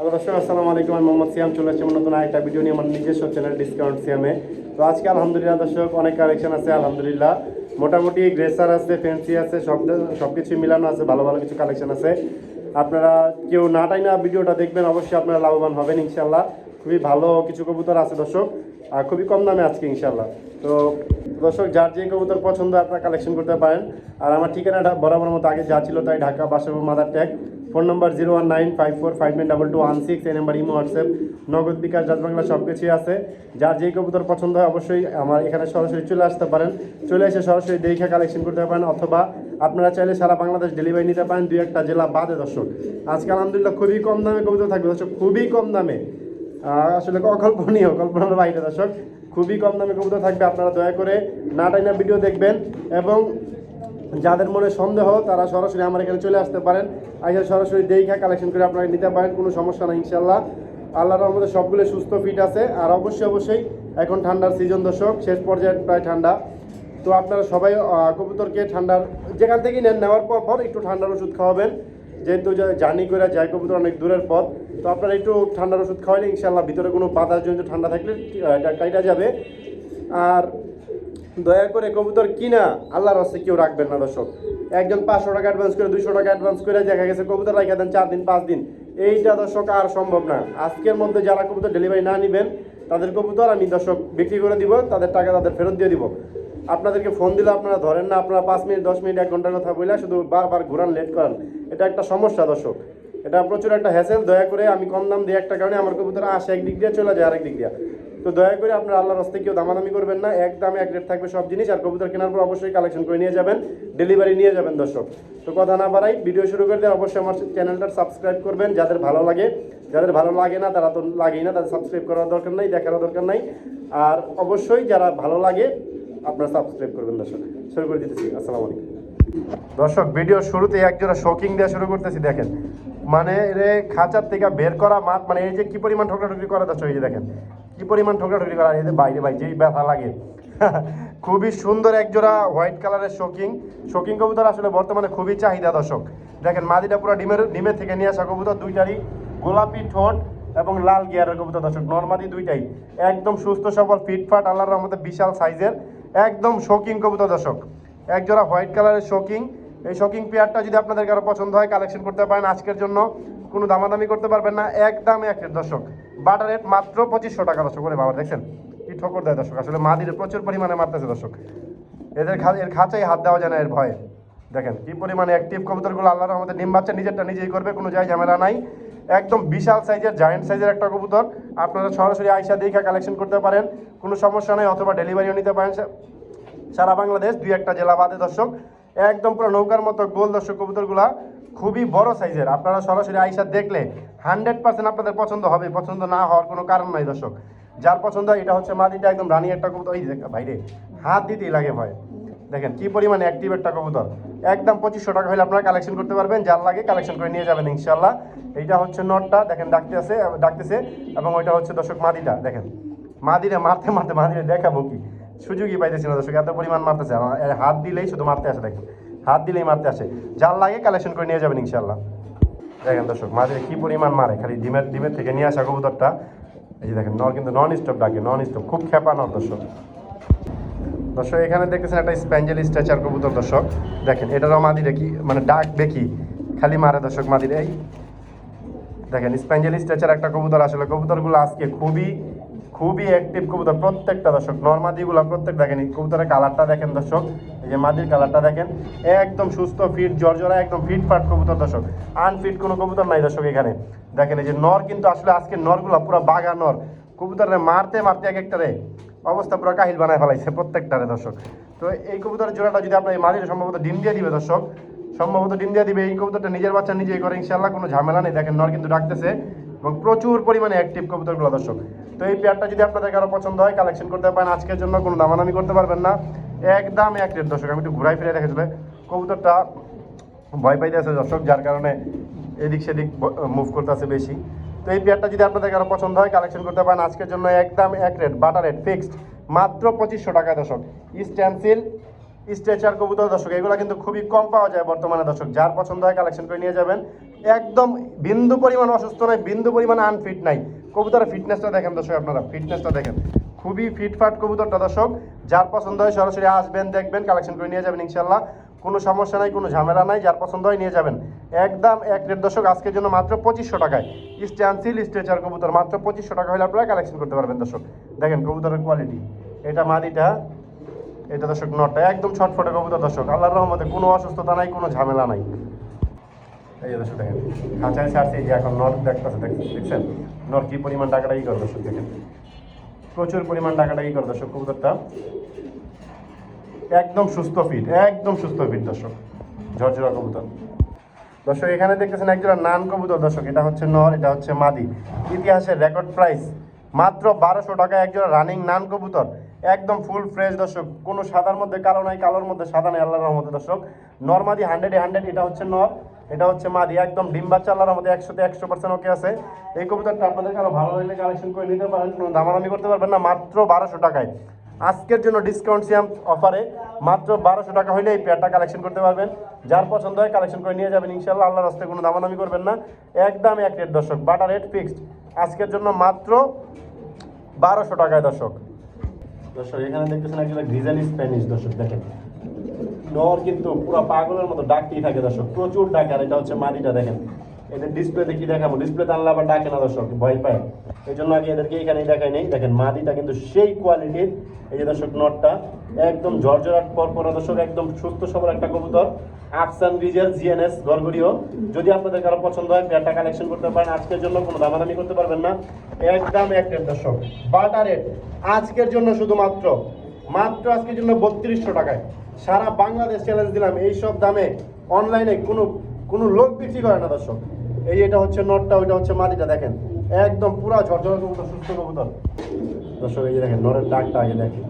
Hello দর্শক, আসসালামু আলাইকুম। আমি মোহাম্মদ সিয়াম, চলে আসছি নতুন আরেকটা ভিডিও নিয়ে, আমার নিজস্ব চ্যানেল ডিসকাউন্ট সিয়ামে তো আজকে আলহামদুলিল্লাহ দর্শক, অনেক কালেকশন আছে, আলহামদুলিল্লাহ। মোটামুটি গ্রেসার আছে ফ্যান্সি আছে, সব সব কিছু মিলানো আছে, ভালো ভালো কিছু কালেকশন আছে। আপনারা কেউ না টাই না ভিডিওটা দেখবেন, অবশ্যই আপনারা লাভবান হবেন ইনশাল্লাহ খুবই ভালো কিছু কবুতর আছে দর্শক, আর খুবই কম দামে আজকে ইনশাল্লাহ তো দর্শক, যার যে কবুতর পছন্দ, আপনারা কালেকশন করতে পারেন। আর আমার ঠিকানাটা বরাবর মতো আগে যা ছিল তাই Dhaka Basabo Madartek phone number zero one nine five four five nine double two one six, এই number imo, WhatsApp, Nagad bKash জাত বাংলা সব কিছুই আছে। যার যেই কবুতর পছন্দ হয় অবশ্যই আমার এখানে সরাসরি চলে আসতে পারেন। চলে এসে সরাসরি দেখে কালেকশন করতে পারেন, অথবা আপনারা চাইলে সারা বাংলাদেশ ডেলিভারি নিতে পারেন, দুই একটা জেলা বাদে, দর্শক। আজকে আলহামদুলিল্লাহ খুবই কম দামে কবুতর থাকবে, দর্শক, খুবই কম দামে। আসলে অকল্পনীয় কল্পনার বাইরে, দর্শক। খুবই কম দামে কবুতর থাকবে, আপনারা দয়া করে না টাইনা ভিডিও দেখবেন। এবং যাদের মনে সন্দেহ, তারা সরাসরি আমার এখানে চলে আসতে পারেন। আইসা সরাসরি দেখা কালেকশন করে আপনারা নিতে পারেন, কোনো সমস্যা নাই ইনশাল্লাহ আল্লাহর রহমতে সবগুলো সুস্থ ফিট আছে। আর অবশ্যই অবশ্যই, এখন ঠান্ডার সিজন দর্শক, শেষ পর্যায়ে প্রায় ঠান্ডা। তো আপনারা সবাই কবুতরকে ঠান্ডার, যেখান থেকেই নেন, নেওয়ার পর পর একটু ঠান্ডার ওষুধ খাওয়াবেন। যেহেতু জার্নি করে যায় কবুতর অনেক দূরের পথ, তো আপনারা একটু ঠান্ডার ওষুধ খাওয়ালে ইনশাল্লাহ ভিতরে কোনো বাতাস জনিত ঠান্ডা থাকলে কাইটা যাবে। আর দয়া করে কবুতর কিনা, আল্লাহর রাস্তে কেউ রাখবেন না, দর্শক। একজন পাঁচশো টাকা অ্যাডভান্স করে দুশো টাকা অ্যাডভান্স করে দেখা গেছে, কবুতর রাখা দেন চার দিন, পাঁচ দিন। এইটা, দর্শক, আর সম্ভব না। আজকের মধ্যে যারা কবুতর ডেলিভারি না নেবেন, তাদের কবুতর আমি, দর্শক, বিক্রি করে দিব, তাদের টাকা তাদের ফেরত দিয়ে দিব। আপনাদেরকে ফোন দিলে আপনারা ধরেন না, আপনারা পাঁচ মিনিট, দশ মিনিট, এক ঘণ্টার কথা বলে শুধু বারবার ঘোরান লেট করান। এটা একটা সমস্যা, দর্শক। এটা প্রচুর একটা হ্যাসেল দয়া করে আমি কম দাম দিয়ে একটা কারণে আমার কবুতর আসে একদিক দিয়ে, চলে যায় আরেক দিক দিয়ে। তো দয়া করে আপনার আল্লাহর রাস্তে কেউ দামাদামি করবেন না, এক দামে এক রেট থাকবে সব জিনিস, আর কবুতর কেনার পর অবশ্যই কালেকশন করে নিয়ে যাবেন ডেলিভারি নিয়ে যাবেন দর্শক। তো কথা না বাড়াই ভিডিও শুরু করে অবশ্যই আমার চ্যানেলটা সাবস্ক্রাইব করবেন, যাদের ভালো লাগে। যাদের ভালো লাগে না, তারা তো লাগেই না, তাদের সাবস্ক্রাইব করার দরকার নাই, দেখারও দরকার নাই। আর অবশ্যই যারা ভালো লাগে, আপনারা সাবস্ক্রাইব করবেন দর্শক। শুরু করে দিতেছি, আসসালামু আলাইকুম। দর্শক ভিডিও শুরুতে একজোড়া শকিং দেওয়া শুরু করতেছি, দেখেন। মানে রে খাঁচার থেকে বের করা মাঠ মানে এই যে কি পরিমাণ ঠোকরাঠুকরি করা দর্শক এই যে দেখেন, কি পরিমাণ ঠোকরাঠুকরি করা, এই যে বাইরে ভাই, যেই ব্যথা লাগে। খুবই সুন্দর একজোড়া হোয়াইট কালারের শোকিং শোকিং কবুতর আসলে বর্তমানে খুবই চাহিদা দর্শক। দেখেন, মাদিটা পুরো ডিমের ডিমের থেকে নিয়ে আসা কবুতর, দুইটারই গোলাপি ঠোঁট এবং লাল গিয়ারের কবুতর দর্শক, নর্মাদি দুইটাই। একদম সুস্থ, সবল ফিটফাট আল্লাহর রহমতে বিশাল সাইজের একদম শৌকিং কবুতর দর্শক। এক জোড়া হোয়াইট কালারের শৌকিং এই শৌকিং পেয়ারটা যদি আপনাদের কারও পছন্দ হয় কালেকশন করতে পারেন আজকের জন্য, কোনো দামাদামি করতে পারবেন না, একদম এক রেট দর্শক বাটার রেট মাত্র পঁচিশশো টাকা দর্শক করে বাবা, দেখছেন? কি ঠোকর দেয় দর্শক আসলে মাদিরে প্রচুর পরিমাণে মারতেছে দর্শক এদের এর খাঁচাই হাত দেওয়া যায় না, এর ভয়ে। দেখেন, কি পরিমাণে অ্যাক্টিভ কবুতরগুলো আল্লাহর আমাদের ডিম বাচ্চা নিজেরটা নিজেই করবে, কোনো জায়গায় ঝামেলা নাই। একদম বিশাল সাইজের জায়েন্ট সাইজের একটা কবুতর, আপনারা সরাসরি আইসা দেখা কালেকশন করতে পারেন, কোনো সমস্যা নেই, অথবা ডেলিভারিও নিতে পারেন সারা বাংলাদেশ, দুই একটা জেলা বাদে দর্শক একদম পুরো নৌকার মতো গোল দর্শক কবুতরগুলা খুবই বড় সাইজের। আপনারা সরাসরি আইসা দেখলে হান্ড্রেড পার্সেন্ট আপনাদের পছন্দ হবে, পছন্দ না হওয়ার কোনো কারণ নাই দর্শক। যার পছন্দ এটা হচ্ছে মাদিটা একদম রানী একটা কবুতর। ওই দেখ বাইরে হাত দিতেই লাগে ভয়। দেখেন কি পরিমাণে অ্যাক্টিভ একটা কবুতর। একদম পঁচিশশো টাকা হলে আপনারা কালেকশন করতে পারবেন, যার লাগে কালেকশন করে নিয়ে যাবেন ইনশাল্লাহ এইটা হচ্ছে নটটা, দেখেন ডাকতে আছে, ডাকতেছে, এবং ওইটা হচ্ছে দর্শক মাদিটা দেখেন। মাদিরে মারতে মারতে মাদিরে দেখাবো কি? সুযোগই পাইতেছি না দর্শক, এত পরিমাণ মারতেছে। হাত দিলেই শুধু মারতে আসে, দেখেন। হাত দিলেই মারতে আসে। যার লাগে কালেকশন করে নিয়ে যাবেন ইনশাল্লাহ দেখেন দর্শক মাদিরে কি পরিমাণ মারে, খালি ডিমের ডিমের থেকে নিয়ে আসা কবুতরটা। এই যে দেখেন, নর কিন্তু নন স্টপ ডাকে নন স্টপ খুব খেপা নর দর্শক। দর্শক, এখানে দেখতেছেন একটা স্প্যাঞ্জেল স্ট্রেচার কবুতর দর্শক। দেখেন, এটারও মাদিরে কি মানে ডাক দেখি, খালি মারে দর্শক মাদিরে। এই দেখেন, স্প্যাঞ্জেল স্ট্রেচার একটা কবুতর আসলে, কবুতরগুলো আজকে খুবই খুবই অ্যাক্টিভ কবুতর, প্রত্যেকটা দর্শক, নর্মাদিগুলো প্রত্যেক দেখেন কবুতরের কালারটা দেখেন দর্শক, এই যে মাদির কালারটা দেখেন, একদম সুস্থ ফিট জর্জরা একদম ফিট ফাট কবুতর দর্শক আনফিট কোনো কবুতর নাই দর্শক এখানে। দেখেন এই যে নর কিন্তু আসলে আজকে নরগুলো পুরো বাঘা নর কবুতরে মারতে মারতে এক একটারে অবস্থা পুরো কাহিল বানায় ফেলাইছে প্রত্যেকটারে দর্শক। তো এই কবুতরের জোড়াটা যদি আপনার এই মাদির সম্ভবত ডিম দিয়ে দিবে দর্শক, সম্ভবত ডিম দিয়ে দিবে, এই কবুতরটা নিজের বাচ্চা নিজেই করে ইনশাল্লাহ কোনো ঝামেলা নেই। দেখেন নর কিন্তু ডাকতেছে এবং প্রচুর পরিমাণে অ্যাক্টিভ কবুতরগুলো দর্শক। তো এই পেয়ারটা যদি আপনাদের কারও পছন্দ হয় কালেকশন করতে পারেন, আজকের জন্য কোনো দামাদামি করতে পারবেন না। একদম এক রেট দর্শক, আমি একটু ঘুরাই ফিরে দেখেছিল কবুতরটা ভয় পাইতে আছে দর্শক, যার কারণে এদিক সেদিক মুভ করতেছে বেশি। তো এই পেয়ারটা যদি আপনাদের কারও পছন্দ হয় কালেকশন করতে পারেন, আজকের জন্য একদম এক রেট বাটার রেট ফিক্সড মাত্র পঁচিশশো টাকা দর্শক। স্ট্যান্সিল স্ট্রেচার কবুতর দর্শক, এগুলো কিন্তু খুবই কম পাওয়া যায় বর্তমানে দর্শক। যার পছন্দ হয় কালেকশন করে নিয়ে যাবেন। একদম বিন্দু পরিমাণ অসুস্থ নাই, বিন্দু পরিমাণ আনফিট নাই। কবুতরের ফিটনেসটা দেখেন দর্শক আপনারা ফিটনেসটা দেখেন। খুবই ফিটফাট কবুতরটা দর্শক, যার পছন্দ হয় সরাসরি আসবেন, দেখবেন কালেকশন করে নিয়ে যাবেন ইনশাল্লাহ কোনো সমস্যা নাই, কোনো ঝামেলা নাই, যার পছন্দ হয় নিয়ে যাবেন। একদম এক রেট দর্শক, আজকের জন্য মাত্র পঁচিশশো টাকায়। স্ট্যান্সিল স্ট্রেচার কবুতর, মাত্র পঁচিশশো টাকা হলে আপনারা কালেকশন করতে পারবেন দর্শক। দেখেন কবুতরের কোয়ালিটি এটা মাদিটা, এটা দর্শক নটটা, একদম ছটফটে কবুতর দর্শক। আল্লাহর রহমতে কোনো অসুস্থতা নাই, কোনো ঝামেলা নাই। এই দর্শক দেখেন খাঁচায় ছাড়ছে এই যে এখন নট দেখতেছে দেখছেন? নট কি পরিমাণ টাকাটা ই করে দর্শক দেখেন? প্রচুর পরিমাণ টাকাটা ই করে দর্শক, কবুতরটা। একদম সুস্থ ফিট একদম সুস্থ ফিট দর্শক। ঝরঝরা কবুতর। দর্শক, এখানে দেখতেছেন একজোড়া নান কবুতর দর্শক, এটা হচ্ছে নর, এটা হচ্ছে মাদি। ইতিহাসের রেকর্ড প্রাইস মাত্র বারোশো টাকা একজোড়া রানিং নান কবুতর। একদম ফুল ফ্রেশ দর্শক, কোনো সাদার মধ্যে কালো নাই, কালোর মধ্যে সাদা নেই, আল্লাহর রহমতে দর্শক। নর মাদি হান্ড্রেডে হান্ড্রেড এটা হচ্ছে নর। এটা হচ্ছে মাদি, একদম ডিম বাচ্চা আল্লাহর মধ্যে একশোতে একশো পার্সেন্ট ওকে আছে। এই কবুতরটা আপনাদের কারও ভালো লাগলে কালেকশন করে নিতে পারেন, কোনো দামাদামি করতে পারবেন না, মাত্র বারোশো টাকায়। আজকের জন্য ডিসকাউন্ট সিয়াম অফারে মাত্র বারোশো টাকা হলে এই পেয়ারটা কালেকশন করতে পারবেন। যার পছন্দ হয় কালেকশন করে নিয়ে যাবেন ইনশাল্লাহ আল্লাহর রাস্তায় কোনো দামাদামি করবেন না। একদম এক রেট দর্শক বাটা রেট ফিক্সড আজকের জন্য মাত্র বারোশো টাকায় দর্শক। দর্শক, এখানে দেখতেছেন একজন গ্রিজেল স্প্যানিশ দর্শক, দেখেন। নর কিন্তু পুরো পাগলের মতো ডাকতেই থাকে দর্শক। প্রচুর ডাকে, আর এটা হচ্ছে মাদিটা দেখেন। এদের ডিসপ্লেতে কি দেখাবো? ডিসপ্লেতে আনলে আবার ডাকে না দর্শক, ভয় পায়। এই জন্য আগে এদেরকে এখানেই দেখাই নেই। দেখেন মাদিটা কিন্তু সেই কোয়ালিটির এই যে দর্শক নটটা একদম ঝরঝরাট পর পর দর্শক, একদম সুস্থ একটা কবুতর। আফসান জিএনএস গড়গড়িও। যদি আপনাদের কারও পছন্দ হয়, পেয়ারটা কালেকশন করতে পারেন। আজকের জন্য কোনো দামাদামি করতে পারবেন না। একদম এক রেট দর্শক। বাটা রেট আজকের জন্য শুধুমাত্র। মাত্র আজকের জন্য বত্রিশশো টাকায়। সারা বাংলাদেশ চ্যালেঞ্জ দিলাম। এই সব দামে অনলাইনে কোনো কোনো লোক বিক্রি করে না, দর্শক। এই এটা হচ্ছে নটটা, ওইটা হচ্ছে মাটিটা, দেখেন। একদম পুরা ঝরঝর কবুতর, সুস্থ কবুতর। দর্শক, এই যে দেখেন, নরের ডাকটা আগে দেখেন।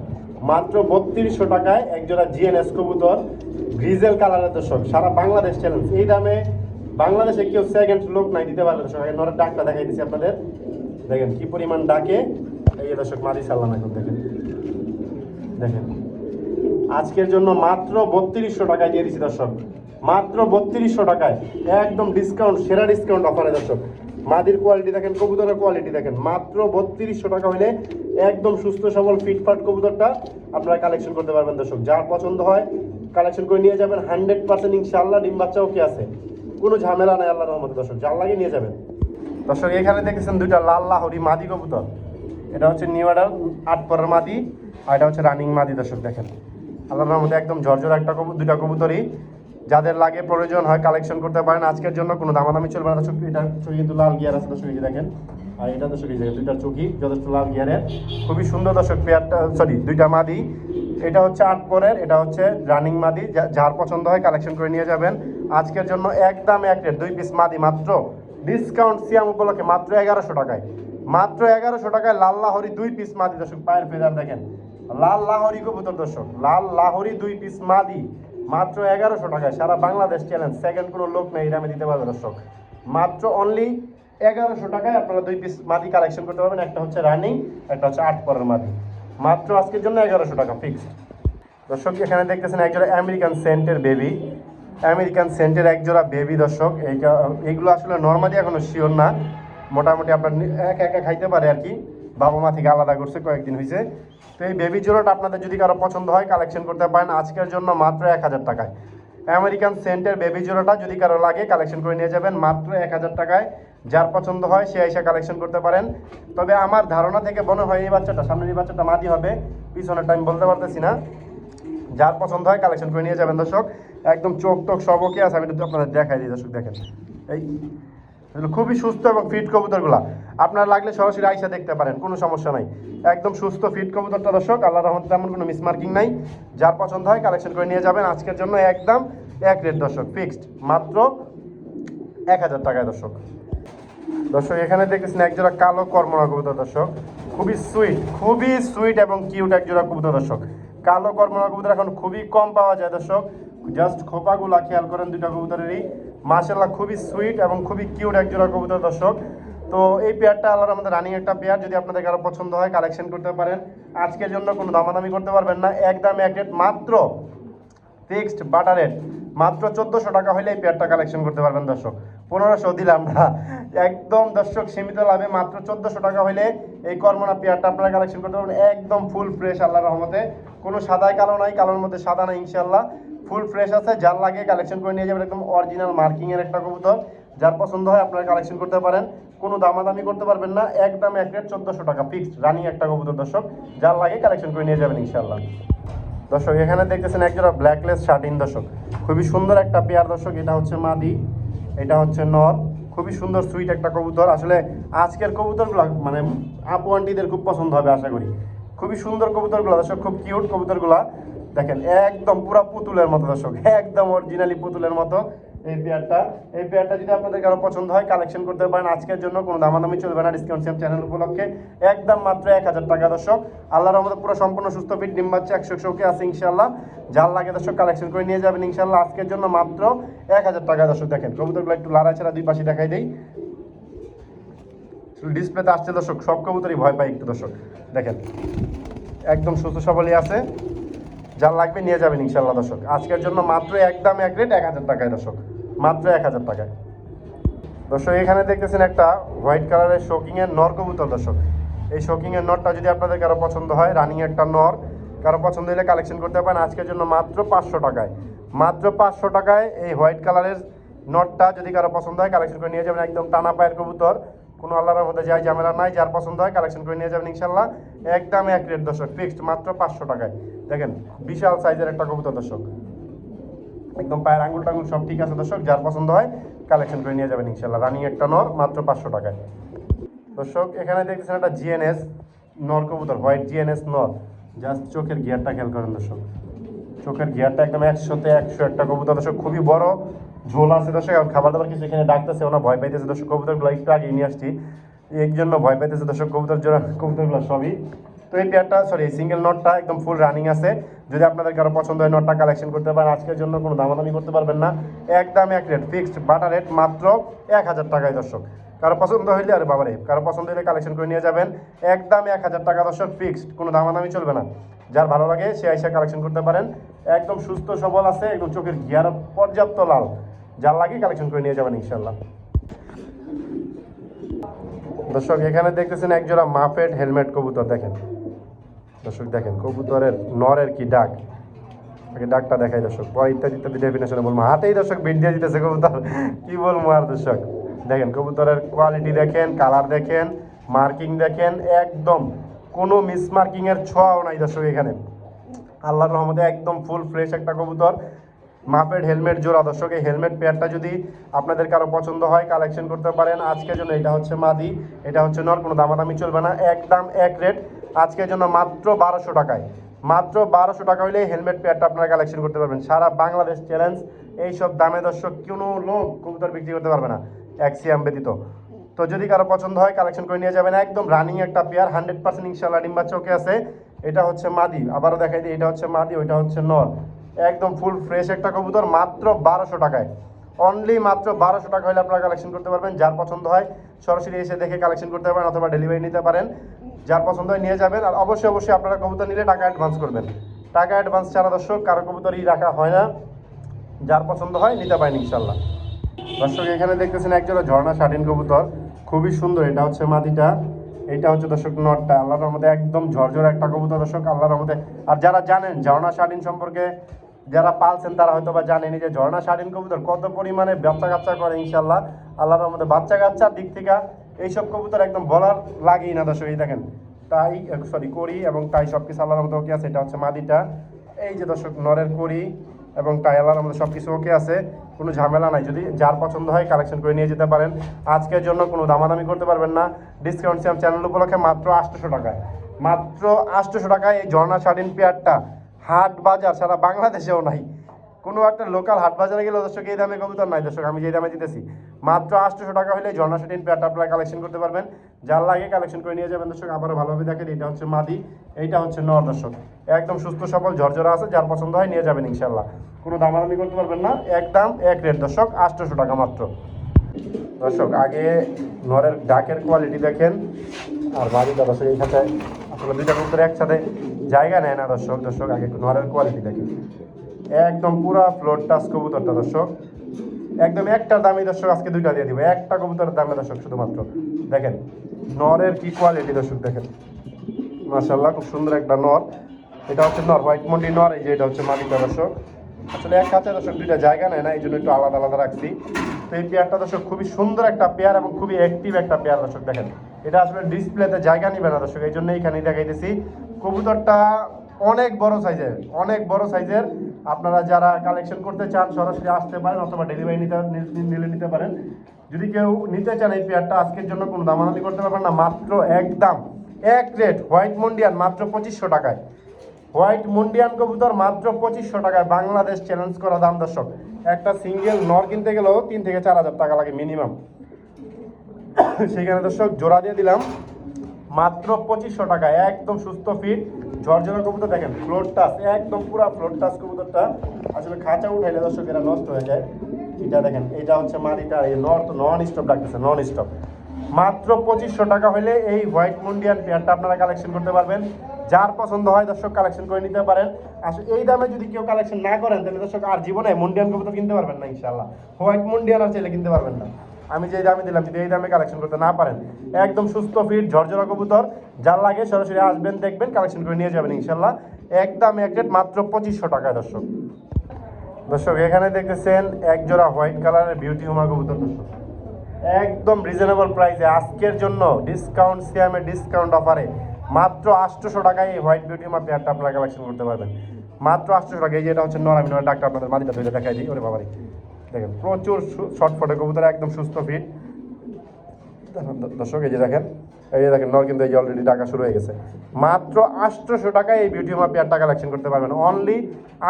মাত্র বত্রিশশো টাকায় একজোড়া জিএনএস কবুতর গ্রিজেল কালারের দর্শক, সারা বাংলাদেশ চ্যালেঞ্জ এই দামে বাংলাদেশে কেউ সেকেন্ড লোক নাই, দিতে পারবে দর্শক। এই নরের ডাকটা দেখাই দিচ্ছি আপনাদের। দেখেন কি পরিমাণ ডাকে। এই দর্শক মারি সাল্লাম এখন দেখেন। দেখেন। আজকের জন্য মাত্র বত্রিশশো টাকায় দিয়ে দিচ্ছি দর্শক। মাত্র বত্রিশশো টাকায় একদম ডিসকাউন্ট সেরা ডিসকাউন্ট অফারে দর্শক। মাদির কোয়ালিটি দেখেন, কবুতরের কোয়ালিটি দেখেন। মাত্র বত্রিশশো টাকা হলে একদম সুস্থ, সবল ফিটফাট কবুতরটা আপনারা কালেকশন করতে পারবেন দর্শক। যার পছন্দ হয় কালেকশন করে নিয়ে যাবেন। হান্ড্রেড পার্সেন্ট ইনশাল্লাহ ডিম বাচ্চাও কি আছে? কোনো ঝামেলা নাই আল্লাহর রহমতে দর্শক। যার লাগে নিয়ে যাবেন। দর্শক, এখানে দেখেছেন দুইটা লাল লাহরি মাদি কবুতর। এটা হচ্ছে নিউ অর্ডার আট পরের মাদি, আর এটা হচ্ছে রানিং মাদি দর্শক দেখেন। আল্লাহর রহমতে একদম ঝরঝর একটা কবু দুইটা কবুতরই যাদের লাগে প্রয়োজন হয় কালেকশন করতে পারেন। আজকের জন্য কোনো দামাদামি চলবে না। দর্শক এটা চোখে কিন্তু লাল গিয়ার আছে, দর্শক দেখেন। আর এটা দর্শক যে দুইটার চোখই যথেষ্ট লাল গিয়ারের খুবই সুন্দর দর্শক, পেয়ারটা সরি দুইটা মাদি। এটা হচ্ছে আট পরের, এটা হচ্ছে রানিং মাদি। যার পছন্দ হয় কালেকশন করে নিয়ে যাবেন। আজকের জন্য একদম এক রেট দুই পিস মাদি মাত্র। ডিসকাউন্ট সিয়াম উপলক্ষে মাত্র এগারোশো টাকায়। মাত্র এগারোশো টাকায় লাল লাহরি দুই পিস মাদি দর্শক, পায়ের ফেদার দেখেন। লাল লাহরি কবুতর দর্শক, লাল লাহরি দুই পিস মাদি, মাত্র এগারোশো টাকায়। সারা বাংলাদেশ চ্যালেঞ্জ সেকেন্ড কোনো লোক নেই আমি দিতে পারব দর্শক। মাত্র অনলি এগারোশো টাকায় আপনারা দুই পিস মাদি কালেকশন করতে পারবেন। একটা হচ্ছে রানিং একটা হচ্ছে আট পরের মাদি। মাত্র আজকের জন্য এগারোশো টাকা ফিক্সড দর্শক, এখানে দেখতেছেন একজোড়া আমেরিকান সেন্টের বেবি আমেরিকান সেন্টের একজোড়া বেবি দর্শক। এইটা, এইগুলো আসলে নর্মালি এখনও শিওর না। মোটামুটি আপনার একা একা খাইতে পারে আর কি। বাবা মা থেকে আলাদা করছে, কয়েকদিন হয়েছে তো এই বেবি জোড়াটা আপনাদের যদি কারও পছন্দ হয় কালেকশন করতে পারেন। আজকের জন্য মাত্র এক হাজার টাকায়। আমেরিকান সেন্টের বেবি জোড়াটা যদি কারও লাগে কালেকশন করে নিয়ে যাবেন। মাত্র এক হাজার টাকায়। যার পছন্দ হয়, সে এসে কালেকশন করতে পারেন। তবে আমার ধারণা থেকে মনে হয় এই বাচ্চাটা, সামনের এই বাচ্চাটা মাদি হবে। পিছনেরটা আমি বলতে পারতেছি না। যার পছন্দ হয় কালেকশন করে নিয়ে যাবেন দর্শক। একদম চোখ টোক সব ওকে আছে, আমি একটু আপনাদের দেখাই দিই দর্শক, দেখেন। এই খুবই সুস্থ এবং ফিট কবুতরগুলা। আপনারা লাগলে সরাসরি আইসা দেখতে পারেন, কোনো সমস্যা নাই। একদম সুস্থ ফিট কবুতরটা দর্শক আল্লাহ রহমতে তেমন কোনো মিসমার্কিং নাই। যার পছন্দ হয় কালেকশন করে নিয়ে যাবেন। আজকের জন্য একদম এক রেট দর্শক ফিক্সড মাত্র এক হাজার টাকায় দর্শক। দর্শক, এখানে দেখতেছেন একজোড়া কালো কর্মরা কবুতর দর্শক। খুবই সুইট খুবই সুইট এবং কিউট একজোড়া কবুতর দর্শক। কালো কর্মরা কবুতর এখন খুবই কম পাওয়া যায় দর্শক। জাস্ট খোপাগুলা খেয়াল করেন দুইটা কবুতরেরই। মাশাল্লাহ খুবই সুইট এবং খুবই কিউট একজোড়া কবুতর দর্শক। তো এই পেয়ারটা আল্লাহর আমাদের রানিং একটা পেয়ার যদি আপনাদের কারও পছন্দ হয় কালেকশন করতে পারেন। আজকের জন্য কোনো দামাদামি করতে পারবেন না। একদম এক রেট মাত্র ফিক্সড বাটার রেট মাত্র চোদ্দোশো টাকা হলে এই পেয়ারটা কালেকশন করতে পারবেন দর্শক। পনেরোশো দিলাম না একদম দর্শক সীমিত লাভে মাত্র চোদ্দোশো টাকা হলে এই কর্মনা পেয়ারটা আপনারা কালেকশন করতে পারবেন। একদম ফুল ফ্রেশ আল্লাহ রহমতে। কোনো সাদায় কালো নাই, কালোর মধ্যে সাদা নাই ইনশাল্লাহ ফুল ফ্রেশ আছে, যার লাগে কালেকশন করে নিয়ে যাবেন, একদম অরিজিনাল মার্কিং এর একটা কবুতর। যার পছন্দ হয় আপনারা কালেকশন করতে পারেন। কোনো দামাদামি করতে পারবেন না, একদম এক রেট চোদ্দোশো টাকা ফিক্সড রানিং একটা কবুতর, দর্শক। যার লাগে কালেকশন করে নিয়ে যাবেন ইনশাল্লাহ দর্শক, এখানে দেখতেছেন একজোড়া ব্ল্যাকলেস শার্টিন দর্শক। খুবই সুন্দর একটা পেয়ার দর্শক, এটা হচ্ছে মাদি, এটা হচ্ছে নর। খুবই সুন্দর সুইট একটা কবুতর। আসলে আজকের কবুতরগুলো মানে আপু আন্টিদের খুব পছন্দ হবে, আশা করি। খুবই সুন্দর কবুতরগুলো, দর্শক, খুব কিউট কবুতরগুলো। দেখেন, একদম পুরা পুতুলের মতো দর্শক, একদম অরিজিনালি পুতুলের মতো এই পেয়ারটা এই পেয়ারটা যদি আপনাদের কারও পছন্দ হয় কালেকশন করতে পারেন। আজকের জন্য কোনো দামাদামি চলবে না ডিসকাউন্ট সেম চ্যানেল উপলক্ষে। একদম মাত্র এক হাজার টাকা দর্শক। আল্লাহর আমাদের পুরো সম্পূর্ণ সুস্থ ফিট ডিম বাচ্চা একশো একশোকে আছে ইনশাল্লাহ যার লাগে দর্শক কালেকশন করে নিয়ে যাবেন ইনশাল্লাহ আজকের জন্য মাত্র এক হাজার টাকা দর্শক। দেখেন, কবুতরগুলো একটু লাড়া ছাড়া দুই পাশে দেখাই দেই। ডিসপ্লেতে আসছে দর্শক, সব কবুতরই ভয় পায় একটু দর্শক। দেখেন, একদম সুস্থ সবলই আছে। যার লাগবে নিয়ে যাবেন ইনশাল্লাহ দর্শক। আজকের জন্য মাত্র একদম এক রেট, এক হাজার টাকায় দর্শক। মাত্র এক হাজার টাকায়। দর্শক, এখানে দেখতেছেন একটা হোয়াইট কালারের শোকিং এর নর কবুতর দর্শক। এই শোকিং এর নরটা যদি আপনাদের কারও পছন্দ হয় রানিং একটা নর, কারও পছন্দ হলে কালেকশন করতে পারেন। আজকের জন্য মাত্র পাঁচশো টাকায়। মাত্র পাঁচশো টাকায় এই হোয়াইট কালারের নটটা যদি কারও পছন্দ হয় কালেকশন করে নিয়ে যাবেন। একদম টানা পায়ের কবুতর। কোনো আল্লাহর মধ্যে যাই ঝামেলা নাই, যার পছন্দ হয় কালেকশন করে নিয়ে যাবেন ইনশাল্লাহ একদম এক রেট দর্শক ফিক্সড মাত্র পাঁচশো টাকায়। দেখেন, বিশাল সাইজের একটা কবুতর দর্শক। একদম পায়ের আঙুল টাঙ্গুল সব ঠিক আছে দর্শক, যার পছন্দ হয় কালেকশন করে নিয়ে যাবেন ইনশাল্লাহ রানিং একটা নর, মাত্র পাঁচশো টাকায়। দর্শক, এখানে দেখতেছেন একটা জিএনএস নর কবুতর হোয়াইট জিএনএস নর। জাস্ট চোখের গিয়ারটা খেয়াল করেন দর্শক। চোখের গিয়ারটা একদম একশোতে একশো একটা কবুতর। দর্শক, খুবই বড়, ঝোল আছে দর্শক আর খাবার দাবার কিছু এখানে ডাকতেছে ওনা ভয় পাইতেছে। দর্শক, কবুতরগুলো একটু আগে নিয়ে আসছি। এর জন্য ভয় পাইতেছে দর্শক, কবুতর জোড়া, কবুতরগুলো সবই। তো এই পেয়ারটা সরি সিঙ্গেল নটটা একদম ফুল রানিং আছে। যদি আপনাদের কারও পছন্দ হয় নটটা কালেকশন করতে পারেন, আজকের জন্য কোনো দামাদামি করতে পারবেন না। একদম এক রেট ফিক্সড বাটা রেট মাত্র এক হাজার টাকায় দর্শক। কারও পছন্দ হইলে আরে বাবারে, কারও পছন্দ হলে কালেকশন করে নিয়ে যাবেন। একদম এক হাজার টাকা দর্শক ফিক্সড কোনো দামাদামি চলবে না। যার ভালো লাগে সে আইসা কালেকশন করতে পারেন। একদম সুস্থ সবল আছে, একদম চোখের গিয়ার পর্যাপ্ত লাল। যার লাগে কালেকশন করে নিয়ে যাবেন ইনশাল্লাহ দর্শক, এখানে দেখতেছেন একজোড়া মাফেড হেলমেট কবুতর, দেখেন। দর্শক, দেখেন, কবুতরের নরের কি ডাক? আগে ডাকটা দেখাই দর্শক। পরে ইত্যাদি ইত্যাদি ডেফিনেশনে বলব। হাতেই দর্শক বেড দিয়ে দিতেছে কবুতর। কি বলব আর দর্শক? দেখেন, কবুতরের কোয়ালিটি দেখেন কালার দেখেন মার্কিং দেখেন, একদম কোনো মিস মার্কিং এর ছোঁয়াও নাই দর্শক এখানে। আল্লাহর রহমতে একদম ফুল ফ্রেশ একটা কবুতর। মাপের হেলমেট জোড়া। দর্শক, এই হেলমেট পেয়ারটা যদি আপনাদের কারও পছন্দ হয় কালেকশন করতে পারেন। আজকের জন্য এটা হচ্ছে মাদি, এটা হচ্ছে নর, কোনো দামাদামি চলবে না। একদম এক রেট আজকের জন্য মাত্র বারোশো টাকায়। মাত্র বারোশো টাকা হলে হেলমেট পেয়ারটা আপনারা কালেকশন করতে পারবেন। সারা বাংলাদেশ চ্যালেঞ্জ এইসব দামে দর্শক কোনো লোক কবুতর বিক্রি করতে পারবে না। এক সিয়াম ব্যতীত। তো যদি কারও পছন্দ হয় কালেকশন করে নিয়ে যাবেন। একদম রানিং একটা পেয়ার হান্ড্রেড পার্সেন্ট ইনশাল্লাহ ডিম্বা চোখে আছে। এটা হচ্ছে মাদি। আবারও দেখাই দিই, এটা হচ্ছে মাদি, ওইটা হচ্ছে নর একদম ফুল ফ্রেশ একটা কবুতর, মাত্র বারোশো টাকায়। অনলি মাত্র বারোশো টাকা হলে আপনারা কালেকশন করতে পারবেন। যার পছন্দ হয়, সরাসরি এসে দেখে কালেকশন করতে পারেন অথবা ডেলিভারি নিতে পারেন। যার পছন্দ হয় নিয়ে যাবেন। আর অবশ্যই অবশ্যই আপনারা কবুতর নিলে টাকা অ্যাডভান্স করবেন। টাকা অ্যাডভান্স ছাড়া দর্শক, কারও কবুতরই রাখা হয় না। যার পছন্দ হয়, নিতে পারেন ইনশাল্লাহ দর্শক, এখানে দেখতেছেন একজোড়া ঝর্ণা শাটিন কবুতর। খুবই সুন্দর, এটা হচ্ছে মাদিটা এটা হচ্ছে দর্শক নটটা। আল্লাহর রহমতে একদম ঝরঝর একটা কবুতর দর্শক, আল্লাহর রহমতে। আর যারা জানেন ঝর্ণা শাটিন সম্পর্কে, যারা পালছেন তারা হয়তো বা জানেনি যে ঝর্ণা শাটিন কবুতর কত পরিমাণে বাচ্চা কাচ্চা করে ইনশাল্লাহ আল্লাহর রহমতে বাচ্চা কাচ্চার দিক থেকে এইসব কবুতর একদম বলার লাগেই না দর্শক, এই দেখেন। তাই সরি করি এবং তাই সব কিছু আল্লাহর রহমতে ওকে আছে, এটা হচ্ছে মাদিটা এই যে দর্শক, নরের করি। এবং তাই আমাদের সব কিছু ওকে আছে, কোনো ঝামেলা নাই। যদি যার পছন্দ হয় কালেকশন করে নিয়ে যেতে পারেন। আজকের জন্য কোনো দামাদামি করতে পারবেন না। ডিসকাউন্ট সিয়াম চ্যানেল উপলক্ষে মাত্র আটশোশো টাকায়। মাত্র আটশোশো টাকায় এই ঝর্ণা শাড়িন পেয়ারটা হাট বাজার সারা বাংলাদেশেও নাই। কোনো একটা লোকাল হাট বাজারে গেলে দর্শক, এই দামে কবুতর নাই। দর্শক, আমি যে দামে দিতেছি, মাত্র আটশোশো টাকা হলে ঝর্ণা শাটিন পেয়ারটা আপনারা কালেকশন করতে পারবেন। যার লাগে কালেকশন করে নিয়ে যাবেন দর্শক, আবারও ভালোভাবে দেখেন, এটা হচ্ছে মাদি, এইটা হচ্ছে নর দর্শক। একদম সুস্থ, সবল, ঝরঝরা আছে, যার পছন্দ হয় নিয়ে যাবেন ইনশাল্লাহ কোনো দামাদামি করতে পারবেন না, একদম এক রেট দর্শক আটশোশো টাকা মাত্র। দর্শক, আগে নরের ডাকের কোয়ালিটি দেখেন, আর বাড়িটা দর্শক এইখানে আসলে দুইটা কবুতর একসাথে জায়গা নেয় না দর্শক। দর্শক, আগে নরের কোয়ালিটি দেখেন। একদম পুরা ফ্লোর টাচ কবুতরটা, দর্শক। একদম একটার দামি দর্শক আজকে দুইটা দিয়ে দিব। একটা কবুতরের দামে দর্শক শুধুমাত্র। দেখেন, নরের কি কোয়ালিটি দর্শক, দেখেন। মাশাল্লাহ খুব সুন্দর একটা নর। এটা হচ্ছে নর, হোয়াইট মন্ডি নর, এই যে এটা হচ্ছে মালিকা দর্শক। আসলে এক হাতে দর্শক দুইটা জায়গা নেয় না, এই জন্য একটু আলাদা আলাদা রাখছি। তো এই পেয়ারটা দর্শক, খুবই সুন্দর একটা পেয়ার এবং খুবই অ্যাক্টিভ একটা পেয়ার দর্শক, দেখেন। এটা আসলে ডিসপ্লেতে জায়গা নিবে না, দর্শক, এই জন্য এইখানে দেখাইতেছি। কবুতরটা অনেক বড় সাইজের, অনেক বড় সাইজের। আপনারা যারা কালেকশন করতে চান, সরাসরি আসতে পারেন অথবা ডেলিভারি নিতে নিলে নিতে পারেন। যদি কেউ নিতে চান এই পেয়ারটা আজকের জন্য কোনো দামাদামি করতে পারবেন না, মাত্র এক দাম। এক রেট হোয়াইট মন্ডিয়ান, মাত্র পঁচিশশো টাকায়। হোয়াইট মুন্ডিয়ান কবুতর, মাত্র পঁচিশশো টাকায়। বাংলাদেশ চ্যালেঞ্জ করা দাম দর্শক। একটা সিঙ্গেল নর কিনতে গেলেও তিন থেকে চার হাজার টাকা লাগে মিনিমাম সেখানে দর্শক, জোড়া দিয়ে দিলাম। মাত্র পঁচিশশো টাকায়। একদম সুস্থ ফিট ঝরঝরা কবুতর দেখেন ফ্লোর টাচ একদম পুরো ফ্লোর টাচ কবুতরটা। আসলে খাঁচা উঠাইলে দর্শক এরা নষ্ট হয়ে যায়। এটা দেখেন, এটা হচ্ছে মাটিটা, এই নর তো নন স্টপ ডাকতেছে নন স্টপ মাত্র পঁচিশশো টাকা হলে এই হোয়াইট মুন্ডিয়ান পেয়ারটা আপনারা কালেকশন করতে পারবেন। যার পছন্দ হয় দর্শক কালেকশন করে নিতে পারেন। আসলে এই দামে যদি কেউ কালেকশন না করেন, তাহলে দর্শক আর জীবনে মুন্ডিয়ান কবুতর কিনতে পারবেন না ইনশাল্লাহ হোয়াইট মুন্ডিয়ান আর চাইলে কিনতে পারবেন না। আমি যে দামে দিলাম, যদি এই দামে কালেকশন করতে না পারেন, একদম সুস্থ ফিট ঝরঝরা কবুতর, যার লাগে সরাসরি আসবেন, দেখবেন কালেকশন করে নিয়ে যাবেন, ইনশাল্লাহ। একদম এক রেট মাত্র পঁচিশশো টাকা দর্শক। দর্শক, এখানে দেখতেছেন এক জোড়া হোয়াইট কালারের বিউটি হুমা কবুতর, দর্শক। একদম রিজনেবল প্রাইসে আজকের জন্য ডিসকাউন্ট সিএমের ডিসকাউন্ট অফারে মাত্র আটশোশো টাকায় এই হোয়াইট বিউটি হুমা পেয়ারটা আপনারা কালেকশন করতে পারবেন। মাত্র আটশোশো টাকা এই যে এটা হচ্ছে নর আমি নর ডাক্তার আপনাদের মাটিটা ধরে দেখাই দিই, ওরে বাবারি। দেখেন, প্রচুর শর্ট ফটে কবুতর একদম সুস্থ ফিট দর্শক, এই যে দেখেন, এই দেখেন, নর কিন্তু এই যে অলরেডি টাকা শুরু হয়ে গেছে। মাত্র আটশোশো টাকায় এই বিউটি মা টাকা কালেকশন করতে পারবেন। অনলি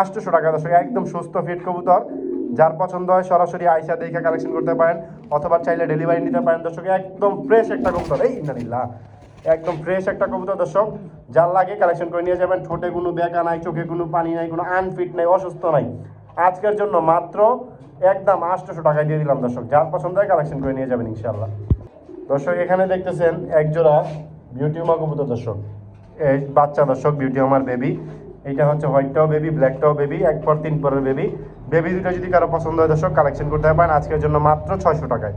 আটশোশো টাকা, দর্শক, একদম সুস্থ ফিট কবুতর। যার পছন্দ হয় সরাসরি আইসা দেখে কালেকশন করতে পারেন, অথবা চাইলে ডেলিভারি নিতে পারেন। দর্শক, একদম ফ্রেশ একটা কবুতর। এই ইন্দানিল্লা একদম ফ্রেশ একটা কবুতর, দর্শক। যার লাগে কালেকশন করে নিয়ে যাবেন। ঠোঁটে কোনো বেকা নাই, চোখে কোনো পানি নাই, কোনো আনফিট নাই, অসুস্থ নাই। আজকের জন্য মাত্র একদম আটশোশো টাকায় দিয়ে দিলাম, দর্শক। যার পছন্দ হয় কালেকশন করে নিয়ে যাবেন ইনশাল্লাহ দর্শক, এখানে দেখতেছেন একজোড়া বিউটি উমা কবুতর, দর্শক। এই বাচ্চা, দর্শক বিউটি আমার বেবি এইটা হচ্ছে হোয়াইটটাও বেবি ব্ল্যাকটাও বেবি এক পর তিন পরের বেবি বেবি দুটো যদি কারও পছন্দ হয়, দর্শক কালেকশন করতে পারেন। আজকের জন্য মাত্র ছয়শো টাকায়।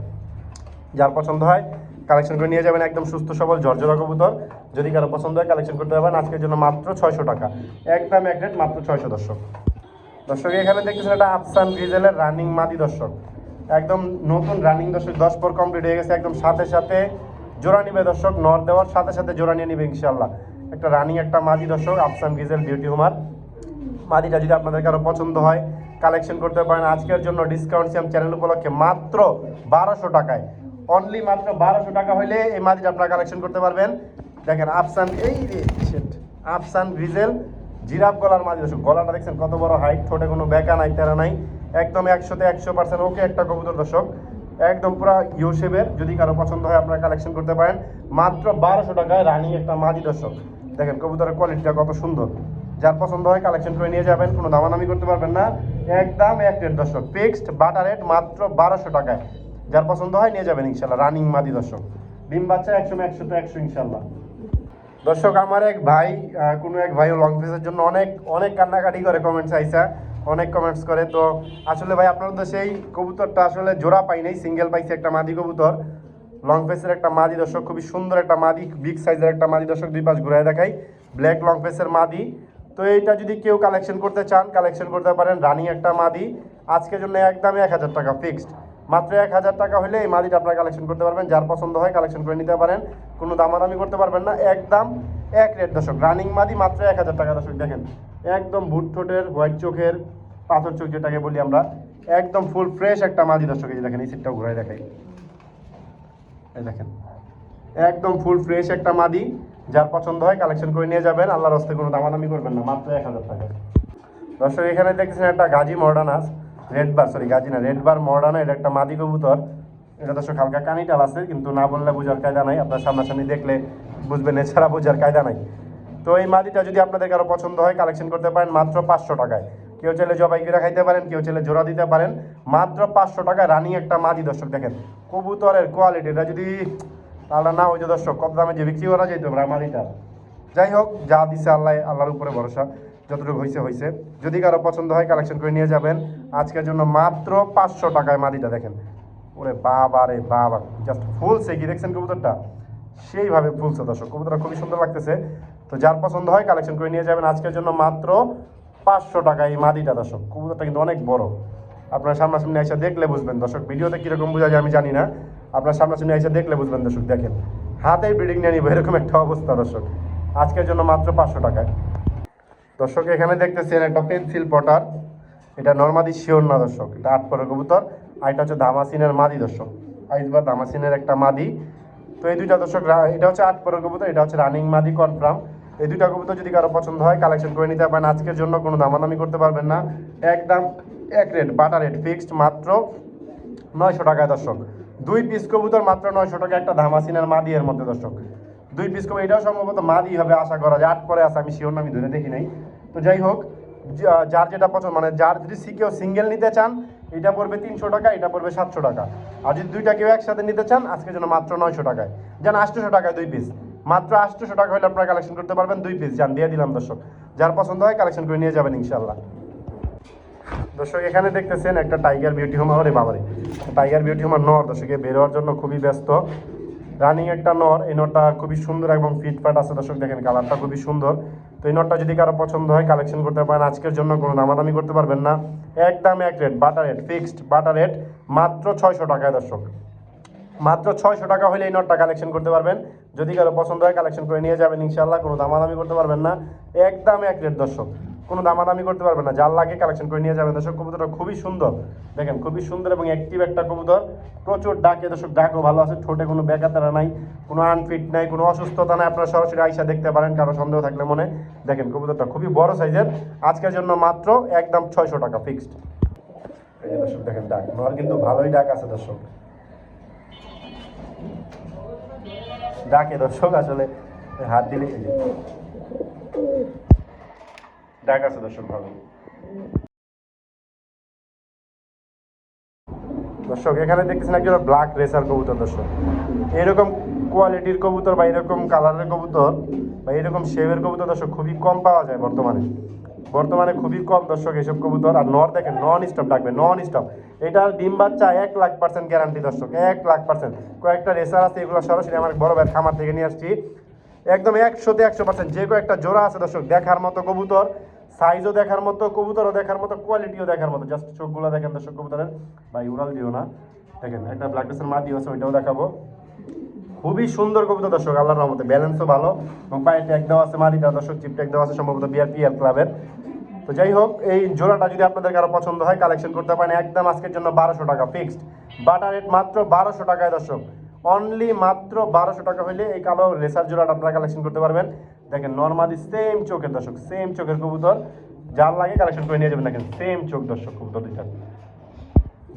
যার পছন্দ হয় কালেকশন করে নিয়ে যাবেন একদম সুস্থ, সবল, জর্জরা কবুতর। যদি কারও পছন্দ হয় কালেকশন করতে পারেন, আজকের জন্য মাত্র ছয়শো টাকা। একদম এক রেট মাত্র ছয়শো, দর্শক। দর্শক, এখানে দেখতেছেন একটা আফসান গ্রিজেলের রানিং মাদি দর্শক। একদম নতুন রানিং দর্শক, দশ পর কমপ্লিট হয়ে গেছে, একদম সাথে সাথে জোড়া নিবে দর্শক, নর দেওয়ার সাথে সাথে জোড়া নিয়ে নিবে ইনশাল্লাহ একটা রানিং একটা মাদি দর্শক, আফসান গ্রিজেল বিউটি হুমার মাদিটা যদি আপনাদের কারও পছন্দ হয় কালেকশন করতে পারেন। আজকের জন্য ডিসকাউন্ট সিএম চ্যানেল উপলক্ষে মাত্র বারোশো টাকায়। অনলি মাত্র বারোশো টাকা হলে এই মাদিটা আপনারা কালেকশন করতে পারবেন। দেখেন, আফসান, এই আফসান গ্রিজেল জিরাফ গলার মাঝে দর্শক গলাটা দেখছেন কত বড় হাইট ঠোঁটে কোনো বেকা নাই, তেরা নাই। একদম একশোতে একশো পার্সেন্ট ওকে একটা কবুতর দর্শক। একদম পুরা ইউ শেপের যদি কারও পছন্দ হয় আপনারা কালেকশন করতে পারেন। মাত্র বারোশো টাকায় রানি একটা মাদি দর্শক। দেখেন কবুতরের কোয়ালিটিটা কত সুন্দর। যার পছন্দ হয় কালেকশন করে নিয়ে যাবেন, কোনো দামাদামি করতে পারবেন না। একদম এক রেট দর্শক। ফিক্সড বাটার রেট মাত্র বারোশো টাকায়। যার পছন্দ হয় নিয়ে যাবেন ইনশাল্লাহ রানিং মাদি দর্শক। ডিম বাচ্চা একশো একশো তো একশো ইনশাল্লাহ দর্শক, আমার এক ভাই কোনো এক ভাই লং ফেসের জন্য অনেক অনেক কান্নাকাটি করে কমেন্টস আইসা, অনেক কমেন্টস করে। তো আসলে ভাই, আপনারা তো সেই কবুতরটা আসলে জোড়া পাই নাই সিঙ্গেল পাইছে একটা মাদি কবুতর। লং ফেসের একটা মাদি, দর্শক, খুবই সুন্দর একটা মাদি বিগ সাইজের একটা মাদি, দর্শক, দুই পাশ ঘুরায় দেখাই। ব্ল্যাক লং ফেসের মাদি। তো এইটা যদি কেউ কালেকশন করতে চান কালেকশন করতে পারেন রানিং একটা মাদি। আজকের জন্য একদমই এক হাজার টাকা ফিক্সড মাত্র এক হাজার টাকা হলে এই মাদিটা আপনারা কালেকশন করতে পারবেন, যার পছন্দ হয় কালেকশন করে নিতে পারেন। কোনো দামাদামি করতে পারবেন না, একদম এক রেট দর্শক। রানিং মাদি মাত্র এক হাজার টাকা দর্শক, দেখেন। একদম ভুট ঠোঁটের হোয়াইট চোখের, পাথর চোখ যেটাকে বলি আমরা, একদম ফুল ফ্রেশ একটা মাদি দর্শক, এই দেখেন, এই সিটটাও ঘুরাই দেখাই। এই দেখেন, একদম ফুল ফ্রেশ একটা মাদি, যার পছন্দ হয় কালেকশন করে নিয়ে যাবেন, আল্লাহর হস্তে কোনো দামাদামি করবেন না, মাত্র এক হাজার টাকা। দর্শক, এখানে দেখতেছেন একটা গাজী মর্ডানাস রেড বার সরি গাজী না রেড বার মর্ডানা এটা একটা মাদি কবুতর। এটা দর্শক হালকা কানিটাল আছে, কিন্তু না বললে বোঝার কায়দা নাই। আপনার সামনাসামনি দেখলে বুঝবেন, এছাড়া বোঝার কায়দা নাই। তো এই মাদিটা যদি আপনাদের কারও পছন্দ হয় কালেকশন করতে পারেন মাত্র পাঁচশো টাকায়। কেউ চাইলে জবাই করে খাইতে পারেন, কেউ চাইলে জোড়া দিতে পারেন। মাত্র পাঁচশো টাকায় রানিং একটা মাদি, দর্শক দেখেন। কবুতরের কোয়ালিটি এটা যদি তাহলে না ওই যে দর্শক কত দামে যে বিক্রি করা যেত মাদিটা। যাই হোক, যা দিছে আল্লাহ, আল্লাহর উপরে ভরসা। যতটুকু হয়েছে হয়েছে যদি কারও পছন্দ হয় কালেকশন করে নিয়ে যাবেন। আজকের জন্য মাত্র পাঁচশো টাকায় মাদিটা দেখেন। ওরে বাবা রে বাবা জাস্ট ফুলছে কি দেখছেন কবুতরটা? সেইভাবে ফুলছে দর্শক। কবুতরটা খুবই সুন্দর লাগতেছে। তো যার পছন্দ হয় কালেকশন করে নিয়ে যাবেন। আজকের জন্য মাত্র পাঁচশো টাকা এই মাদিটা দর্শক। কবুতরটা কিন্তু অনেক বড়। আপনার সামনাসামনি এসে দেখলে বুঝবেন দর্শক। ভিডিওতে কীরকম বোঝা যায় আমি জানি না। আপনার সামনাসামনি এসে দেখলে বুঝবেন দর্শক। দেখেন, হাতেই ব্রিডিং নিয়ে নিবো, এরকম একটা অবস্থা দর্শক। আজকের জন্য মাত্র পাঁচশো টাকায়। দর্শক, এখানে দেখতেছেন একটা পেন্সিল পটার। এটা নর্মাদি শিওর না দর্শক, এটা আট পরের কবুতর, আর এটা হচ্ছে দামাসিনের মাদি দর্শক আইসবার দামাসিনের একটা মাদি। তো এই দুইটা দর্শক এটা হচ্ছে আট পরের কবুতর, এটা হচ্ছে রানিং মাদি কনফার্ম এই দুইটা কবুতর যদি কারও পছন্দ হয় কালেকশন করে নিতে পারেন আজকের জন্য কোনো দামাদামি করতে পারবেন না। একদম এক রেট বাটার রেট ফিক্সড মাত্র নয়শো টাকায় দর্শক। দুই পিস কবুতর মাত্র নয়শো টাকা একটা ধামাসিনের মাদি এর মধ্যে দর্শক। দুই পিস কবুতর এটাও সম্ভবত মাদি হবে আশা করা যায়, আট পরে আছে, আমি শিওর আমি ধরে দেখি নাই। তো যাই হোক যার যেটা পছন্দ মানে যার যদি কেউ সিঙ্গেল নিতে চান, এটা পড়বে তিনশো টাকা, এটা পড়বে সাতশো টাকা। আর যদি দুইটা কেউ একসাথে নিতে চান আজকে জন্য মাত্র নয়শো টাকায়। যান আটশোশো টাকায় দুই পিস মাত্র আটশোশো টাকা হলে আপনারা কালেকশন করতে পারবেন, দুই পিস যান দিয়ে দিলাম, দর্শক। যার পছন্দ হয় কালেকশন করে নিয়ে যাবেন ইনশাল্লাহ দর্শক, এখানে দেখতেছেন একটা টাইগার বিউটি হোম আরে বাবারে। টাইগার বিউটি হোমার নর, দর্শকে বের হওয়ার জন্য খুবই ব্যস্ত। রানিং একটা নর, এই নরটা খুবই সুন্দর এবং ফিটফাট আছে। দর্শক দেখেন কালারটা খুবই সুন্দর। তো এই নরটা যদি কারও পছন্দ হয় কালেকশন করতে পারেন। আজকের জন্য কোনো দামাদামি করতে পারবেন না। একদম এক rate butter rate fixed butter rate মাত্র ছয়শো টাকায় দর্শক। মাত্র ছয়শো টাকা হলে এই নটটা কালেকশন করতে পারবেন। যদি কারও পছন্দ হয় কালেকশন করে নিয়ে যাবেন ইনশাল্লাহ কোনো দামাদামি করতে পারবেন না। একদম এক রেট দর্শক। কোনো দামাদামি করতে পারবেন না। যার লাগে কালেকশন করে নিয়ে যাবেন দর্শক, কবুতরটা খুবই সুন্দর। দেখেন, খুবই সুন্দর এবং অ্যাক্টিভ একটা কবুতর। প্রচুর ডাকে, দর্শক, ডাকও ভালো আছে। ঠোঁটে কোনো বেকাতারা নাই, কোনো আনফিট নাই, কোনো অসুস্থতা নাই। আপনারা সরাসরি আইসা দেখতে পারেন, কারও সন্দেহ থাকলে মনে। দেখেন, কবুতরটা খুবই বড় সাইজের। আজকের জন্য মাত্র একদম ছয়শো টাকা ফিক্সড এই দর্শক, দেখেন ডাক। কিন্তু ভালোই ডাক আছে, দর্শক। ডাকে, দর্শক, আসলে হাত দিলে ডাক আছে দর্শক দর্শক, এখানে দেখতেছেন একজন ব্ল্যাক রেসার কবুতর দর্শক। এরকম কোয়ালিটির কবুতর বা এরকম কালারের কবুতর বা এরকম কবুতর দর্শক খুবই কম পাওয়া যায় বর্তমানে। বর্তমানে খুবই কম দর্শক এসব কবুতর। আর নর দেখেন নন স্টপ ডাকবে নন স্টপ এটার ডিম বাচ্চা এক লাখ পার্সেন্ট গ্যারান্টি দর্শক, এক লাখ পার্সেন্ট কয়েকটা রেসার আছে, এগুলো সরাসরি আমার বড় ভাইয়ের খামার থেকে নিয়ে আসছি। একদম একশোতে একশো পার্সেন্ট যে কয়েকটা জোড়া আছে দর্শক, দেখার মতো কবুতর। সাইজও দেখার মতো, কবুতরও দেখার মতো কোয়ালিটিও দেখার মতো। জাস্ট চোখগুলো দেখেন দর্শক কবুতরের। ভাই, উড়াল দিও না। দেখেন, একটা ব্ল্যাক ড্রেসের মা দিও আছে, ওইটাও দেখাবো। খুবই সুন্দর কবিতা দর্শক, আল্লাহর রহমতে। ব্যালেন্সও ভালো। এবং পায়ে ট্যাগ দেওয়া আছে মাটিটা দর্শক চিপ ট্যাগ দেওয়া আছে, সম্ভবত বিআরপিএল ক্লাবের তো যাই হোক, এই জোড়াটা যদি আপনাদের কারও পছন্দ হয় কালেকশন করতে পারেন, একদম আজকের জন্য বারোশো টাকা ফিক্সড বাটার রেট মাত্র বারোশো টাকায় দর্শক। অনলি মাত্র বারোশো টাকা হলে এই কালো রেসার জোড়াটা আপনারা কালেকশন করতে পারবেন। দেখেন নর্মালি সেম চোখের দর্শক সেম চোখের কবুতর। যার লাগে কালেকশন করে নিয়ে যাবেন, দেখেন সেম চোখ দর্শক কবুতর দুইটা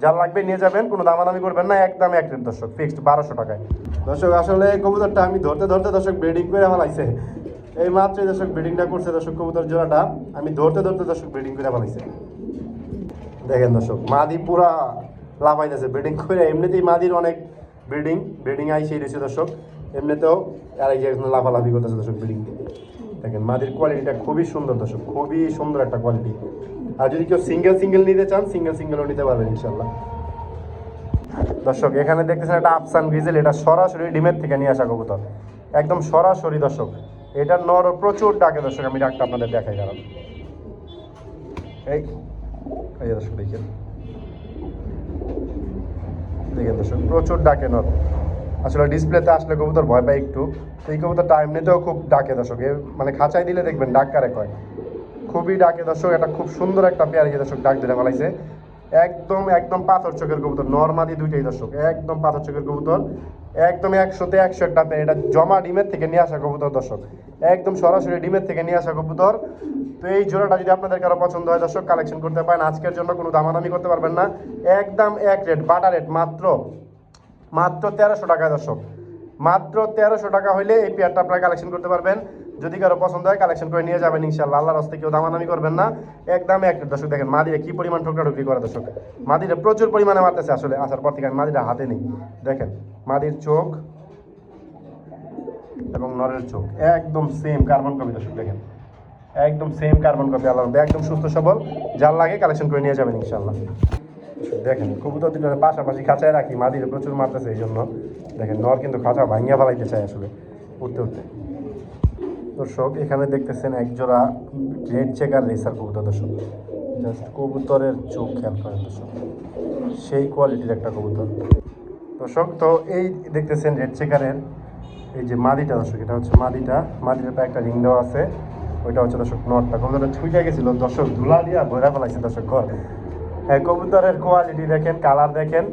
যার লাগবে নিয়ে যাবেন, কোনো দামাদামি করবেন না, একদম এক রেট দর্শক ফিক্সড বারোশো টাকায়। দর্শক, আসলে কবুতরটা আমি ধরতে ধরতে দর্শক ব্রিডিং করে ফেলাইছে। এই মাত্র দর্শক ব্রিডিংটা করছে দর্শক কবুতর জোড়াটা। আমি ধরতে ধরতে দর্শক ব্রিডিং করে ফেলাইছে। দেখেন দর্শক, মাদি পুরা লাফাইতেছে ব্রিডিং করে। এমনিতেই মাদির অনেক ব্রিডিং ব্রিডিং আইসে রয়েছে দর্শক। এমনিতেও আর এই যে করতেছে দর্শক ব্রিডিং দেখেন মাদির কোয়ালিটিটা খুবই সুন্দর দর্শক, খুবই সুন্দর একটা কোয়ালিটি আর যদি কেউ সিঙ্গেল সিঙ্গেল নিতে চান সিঙ্গেল সিঙ্গেলও নিতে পারবেন ইনশাল্লাহ দর্শক, এখানে দেখতেছেন একটা আফসান গ্রিজেল এটা সরাসরি ডিমের থেকে নিয়ে আসা কবুতর। একদম সরাসরি দর্শক, এটা নর প্রচুর ডাকে দর্শক, আমি ডাকটা আপনাদের দেখাই এই এই দর্শক, দেখেন। দেখেন দর্শক প্রচুর ডাকে নর আসলে ডিসপ্লেতে আসলে কবুতর ভয় পায় একটু। তো এই টাইম নিতেও খুব ডাকে দর্শক। মানে খাঁচাই দিলে দেখবেন ডাক কারে কয়। খুবই ডাকে দর্শক এটা খুব সুন্দর একটা পেয়ারি দর্শক ডাক দিলে বলাইছে একদম একদম পাথর চোখের কবুতর, নর্মাদি দুইটাই দর্শক, একদম পাথর চোখের কবুতর, একদম একশোতে একশো একটা পেয়ার এটা জমা ডিমের থেকে নিয়ে আসা কবুতর দর্শক, একদম সরাসরি ডিমের থেকে নিয়ে আসা কবুতর। তো এই জোড়াটা যদি আপনাদের কারও পছন্দ হয় দর্শক কালেকশন করতে পারেন, আজকের জন্য কোনো দামাদামি করতে পারবেন না, একদম এক রেট বাটা রেট মাত্র মাত্র তেরোশো টাকা দর্শক, মাত্র তেরোশো টাকা হইলে এই পেয়ারটা আপনারা কালেকশন করতে পারবেন। যদি কারও পছন্দ হয় কালেকশন করে নিয়ে যাবেন ইনশাল্লাহ আল্লাহর হস্তে কেউ দামাদামি করবেন না। একদম এক দর্শক, দেখেন, মাদিরে কি পরিমাণ ঠোকরা ঠুকরি করে, দর্শক। মাদিরে প্রচুর পরিমাণে মারতেছে আসলে, আসার পর থেকে মাদিরা হাতে নেই। দেখেন, মাদির চোখ এবং নরের চোখ, একদম সেম কার্বন কপি দর্শক, দেখেন। একদম সেম কার্বন কপি আল্লাহ একদম সুস্থ, সবল। যার লাগে কালেকশন করে নিয়ে যাবেন ইনশাল্লাহ দেখেন কবুতর দুটোর পাশাপাশি খাঁচায় রাখি। মাদিরে প্রচুর মারতেছে এই জন্য দেখেন, নর কিন্তু খাঁচা ভাঙিয়া ফেলাইতে চায় আসলে, উঠতে উঠতে। দর্শক, এখানে দেখতেছেন একজোড়া রেড চেকার রেসার কবুতর দর্শক। জাস্ট কবুতরের চোখ খেয়াল করেন দর্শক। সেই কোয়ালিটির একটা কবুতর। দর্শক, তো এই দেখতেছেন রেড চেকারের এই যে মাদিটা দর্শক, এটা হচ্ছে মাদিটা। মাদিটার পায়ে একটা রিং দেওয়া আছে। ওইটা হচ্ছে দর্শক নটটা। কবুতরটা ছুটে গেছিল। দর্শক, ধুলা দিয়া ভরা ফেলাইছে দর্শক ঘর। হ্যাঁ কবুতরের কোয়ালিটি দেখেন, কালার দেখেন।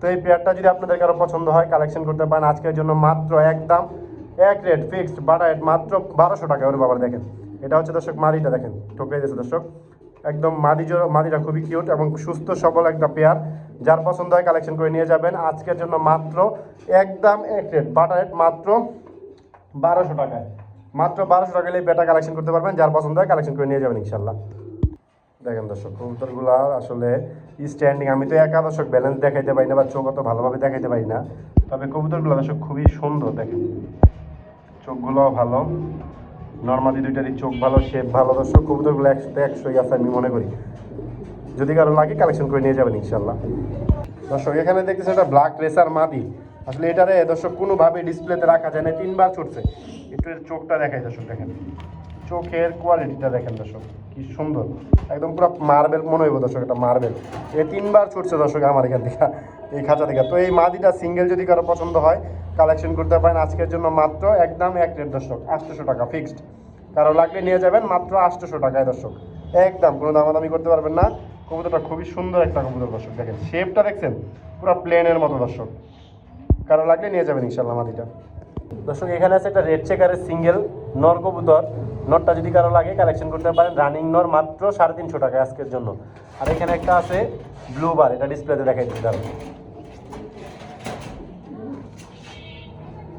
তো এই পেয়ারটা যদি আপনাদের কারও পছন্দ হয়, কালেকশন করতে পারেন। আজকের জন্য মাত্র একদম এক রেট ফিক্সড বাটা রেট মাত্র বারোশো টাকা ওর বাবার দেখেন। এটা হচ্ছে দর্শক মাদিটা দেখেন ঠোকরে দিয়েছে দর্শক। একদম মাদি জোড়া মাদিটা খুবই কিউট এবং সুস্থ, সবল একটা পেয়ার যার পছন্দ হয় কালেকশন করে নিয়ে যাবেন। আজকের জন্য মাত্র একদম এক রেট বাটা রেট মাত্র বারোশো টাকায়। মাত্র বারোশো টাকা এই পেটা কালেকশন করতে পারবেন। যার পছন্দ হয় কালেকশন করে নিয়ে যাবেন ইনশাল্লাহ দেখেন দর্শক কবুতরগুলো আসলে স্ট্যান্ডিং আমি তো একা দর্শক ব্যালেন্স দেখাইতে পারি না বা চোখ অত ভালোভাবে দেখাইতে পারি না। তবে কবুতরগুলো দর্শক খুবই সুন্দর দেখেন। চোখগুলো ভালো। নর্মালি দুইটারই চোখ ভালো শেপ ভালো। দর্শক কবুতরগুলো একসাথে একশোই আছে আমি মনে করি। যদি কারও লাগে কালেকশন করে নিয়ে যাবেন ইনশাল্লাহ দর্শক, এখানে দেখতেছেন একটা ব্ল্যাক রেসার মাদি। আসলে এটারে দর্শক কোনোভাবে ডিসপ্লেতে রাখা যায় না, তিনবার ছুটছে। একটু চোখটা দেখায় দর্শক, দেখেন। চোখের কোয়ালিটিটা দেখেন দর্শক, কি সুন্দর। একদম পুরো মার্বেল মনে হইব দর্শক, এটা মার্বেল এ তিনবার ছুটছে দর্শক আমার এখান থেকে, এই খাঁচা থেকে। তো এই মাদিটা সিঙ্গেল যদি কারও পছন্দ হয় কালেকশন করতে পারেন আজকের জন্য মাত্র একদম এক রেট দর্শক, আটশোশো টাকা ফিক্সড কারও লাগলে নিয়ে যাবেন মাত্র আটশোশো টাকায় দর্শক। একদম, কোনো দামাদামি করতে পারবেন না। কবুতরটা খুবই সুন্দর একটা কবুতর দর্শক, দেখেন। শেপটা দেখছেন? পুরো প্লেনের মতো দর্শক। কারও লাগলে নিয়ে যাবেন ইনশাল্লাহ মাদিটা। দর্শক, এখানে আছে একটা রেড চেকারের সিঙ্গেল নর কবুতর। নরটা যদি কারও লাগে কালেকশন করতে পারেন। রানিং নর মাত্র সাড়ে তিনশো টাকা আজকের জন্য। আর এখানে একটা আছে ব্লু বার এটা ডিসপ্লেতে দেখাই দিচ্ছি দাঁড়ান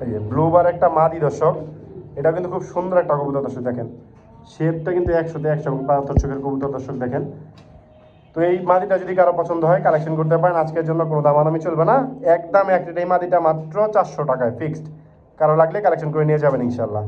এই যে ব্লু বার একটা মাদি দর্শক। এটা কিন্তু খুব সুন্দর একটা কবুতর দর্শক দেখেন। শেপটা কিন্তু একশোতে একশো পাথর চোখের কবুতর দর্শক দেখেন। তো এই মাদিটা যদি কারও পছন্দ হয় কালেকশন করতে পারেন। আজকের জন্য কোনো দামাদামি চলবে না। একদম এক রেট এই মাদিটা মাত্র চারশো টাকায় ফিক্সড কারও লাগলে কালেকশন করে নিয়ে যাবেন ইনশাল্লাহ